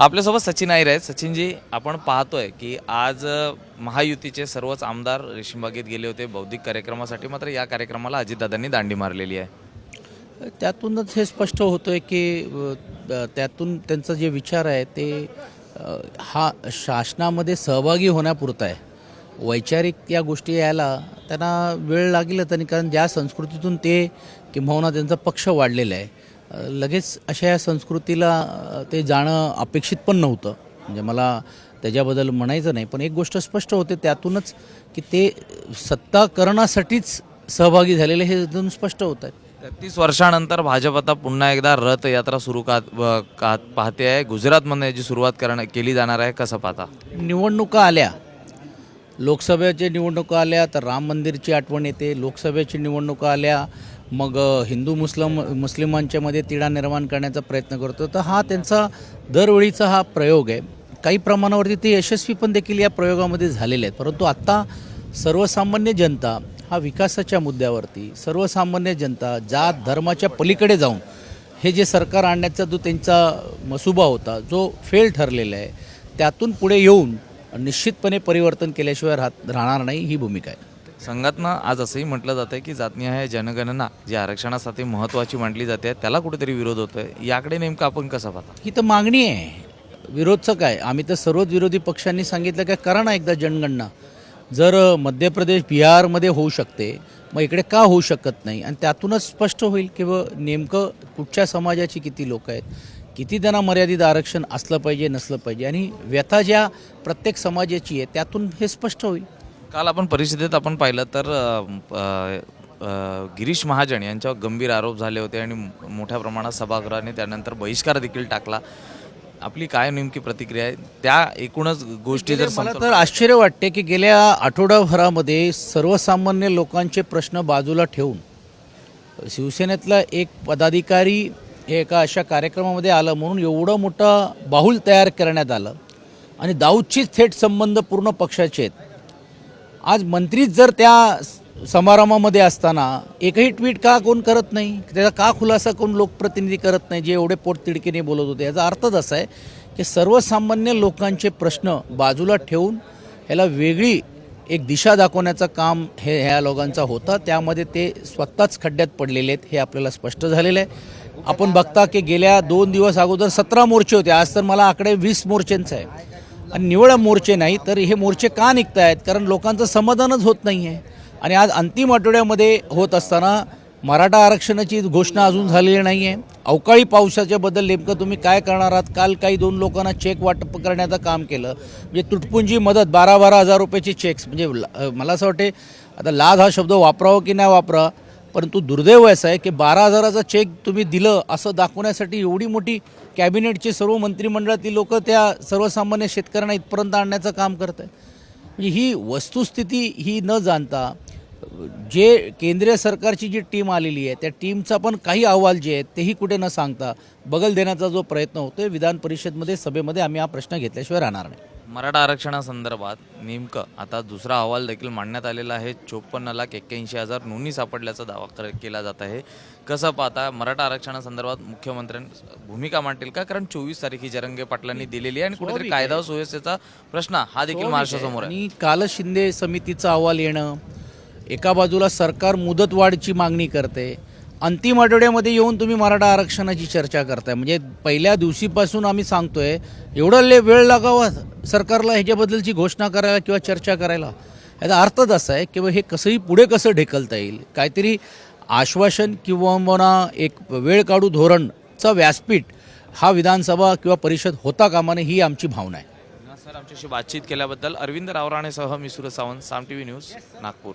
आपल्यासोबत सचिन आयर आहेत. सचिनजी आपण पाहतोय की आज महायुतीचे सर्वच आमदार रेशीमबागेत गेले होते. बौद्धिक कार्यक्रमासाठी मात्र या कार्यक्रमाला अजितदादांनी दांडी मारलेली आहे. त्यातूनच हे स्पष्ट होतं आहे की त्यातून त्यांचा जे विचार आहे ते हा शासनामध्ये सहभागी होण्यापुरता आहे. वैचारिक या गोष्टी यायला त्यांना वेळ लागेलच आणि कारण ज्या संस्कृतीतून ते किंबहुना त्यांचा पक्ष वाढलेला आहे लगेच अशा या संस्कृतीला ते जाणं अपेक्षित पण नव्हतं. म्हणजे मला त्याच्याबद्दल म्हणायचं नाही पण एक गोष्ट स्पष्ट होते त्यातूनच की ते सत्ताकरणासाठीच सहभागी झालेले हे दोन स्पष्ट होत आहेत. तीस वर्षानंतर भाजप आता पुन्हा एकदा रथयात्रा सुरू का पाहते आहे. गुजरातमध्ये याची सुरुवात करणं केली जाणार आहे. कसं पाहता? निवडणुका आल्या. लोकसभेच्या निवडणुका आल्या तर राम मंदिरची आठवण येते. लोकसभेची निवडणुका आल्या मग हिंदू मुस्लिम मुस्लिमांच्या मध्ये तिढा निर्माण करण्याचा प्रयत्न करतो. तर हा त्यांचा दरवेळीचा हा प्रयोग आहे. काही प्रमाणावरती ते यशस्वी पण देखील या प्रयोगामध्ये झालेले आहेत. परंतु आत्ता सर्वसामान्य जनता हा विकासाच्या मुद्द्यावरती सर्वसामान्य जनता जात धर्माच्या पलीकडे जाऊन हे जे सरकार आणण्याचा जो त्यांचा मसुबा होता जो फेल ठरलेला आहे त्यातून पुढे येऊन निश्चितपणे परिवर्तन केल्याशिवाय राहत राहणार नाही ही भूमिका आहे. संघातनं आज असंही म्हटलं जातं की जातनिहाय जनगणना जी आरक्षणासाठी महत्त्वाची मानली जाते त्याला कुठेतरी विरोध होतोय. याकडे नेमकं आपण कसं पाहता? ही तर मागणी आहे. विरोधचं काय आम्ही तर सर्वच विरोधी पक्षांनी सांगितलं काय करा ना एकदा जनगणना. जर मध्य प्रदेश बिहारमध्ये होऊ शकते मग इकडे का होऊ शकत नाही? आणि त्यातूनच स्पष्ट होईल की व नेमकं कुठच्या समाजाची किती लोक आहेत? किती त्यांना मर्यादित आरक्षण असलं पाहिजे नसलं पाहिजे आणि व्यथा ज्या प्रत्येक समाजाची आहे त्यातून हे स्पष्ट होईल. काल आपण परिषदेत आपण पाहिलं तर अ, अ, अ, गिरीश महाजन यांच्यावर गंभीर आरोप झाले होते आणि मोठ्या प्रमाणात सभागृहाने त्यानंतर बहिष्कार देखील टाकला. आपली काय नेमकी प्रतिक्रिया आहे? त्या एकूणच गोष्टी जर मला तर आश्चर्य वाटते की गेल्या आठवडाभरामध्ये सर्वसामान्य लोकांचे प्रश्न बाजूला ठेवून शिवसेनेतला एक पदाधिकारी हे एका अशा कार्यक्रमामध्ये आलं म्हणून एवढं मोठं बाहुल तयार करण्यात आलं. आणि दाऊदचीच थेट संबंध पूर्ण पक्षाचे आहेत. आज मंत्रीच जर त्या समारंभामध्ये असताना एकही ट्विट का कोण करत नाही? त्याचा का खुलासा कोण लोकप्रतिनिधी करत नाही? जे एवढे पोटतिडकीने बोलत होते. याचा अर्थच असा आहे की सर्वसामान्य लोकांचे प्रश्न बाजूला ठेवून ह्याला वेगळी एक दिशा दाखवण्याचं काम हे ह्या लोकांचा होता. त्यामध्ये ते स्वतःच खड्ड्यात पडलेले आहेत हे आपल्याला स्पष्ट झालेलं आहे. आपण बघता की गेल्या दोन दिवस अगोदर सतरा मोर्चे होते. आज तर मला आकडे वीस मोर्चेंचा आहे आणि निवड मोर्चे नाही तर हे मोर्चे का निघत आहेत कारण लोकांचं समाधानच होत नाही आहे आणि आज अंतिम आठवड्यामध्ये होत असताना मराठा आरक्षणाची घोषणा अजून झालेली नाही आहे अवकाळी पावसाच्या बद्दल नेमकं तुम्ही काय करणार आहात? काल काही दोन लोकांना चेक वाटप करण्याचं काम केलं. म्हणजे तुटपुंजी मदत बारा बारा हजार रुपयाचे चेक्स म्हणजे मला असं वाटते आता लाज हा शब्द वापरावा की नाही वापरा परंतु दुर्दैव असं आहे की बारा हजाराचा चेक तुम्ही दिलं असं दाखवण्यासाठी एवढी मोठी कॅबिनेटची सर्व मंत्रिमंडळातील लोक त्या सर्वसामान्य शेतकऱ्यांना इथपर्यंत आणण्याचं काम करत आहे म्हणजे ही वस्तुस्थिती ही न जाणता जे केंद्रीय सरकारची जी टीम आलेली आहे त्या टीमचा पण काही अहवाल जे आहेत तेही कुठे न सांगता बगल देण्याचा जो प्रयत्न होतोय विधान परिषदमध्ये सभेमध्ये आम्ही हा प्रश्न घेतल्याशिवाय राहणार नाही. मराठा आरक्षणासंदर्भात नेमकं आता दुसरा अहवाल देखील मांडण्यात आलेला आहे. चोपन्न लाख एक्क्याऐंशी हजार नोंदणी सापडल्याचा दावा कर केला जात आहे. कसं पाहता मराठा आरक्षणासंदर्भात मुख्यमंत्र्यांनी भूमिका मांडतील का? कारण चोवीस तारीख ही जरंगे पाटलांनी दिलेली आहे आणि कुठेतरी कायदा सुव्यवस्थेचा प्रश्न हा देखील महाराष्ट्रासमोर आहे. आणि काल शिंदे समितीचा अहवाल येणं एका बाजूला सरकार मुदतवाढची मागणी करते अंतिम आठवड्यामध्ये येऊन तुम्ही मराठा आरक्षणाची चर्चा करताय. म्हणजे पहिल्या दिवशीपासून आम्ही सांगतोय एवढं ले वेळ लागावा सरकारला ह्याच्याबद्दलची घोषणा करायला किंवा चर्चा करायला. याचा अर्थच असा आहे की बा हे कसंही पुढे कसं ढेकलता येईल काहीतरी आश्वासन किंवा एक वेळ काढू धोरणचा व्यासपीठ हा विधानसभा किंवा परिषद होता कामा नये ही आमची भावना आहे. सर आमच्याशी बातचीत केल्याबद्दल अरविंद रावराणेसह मी Suraj Sawant Saam T V news Nagpur.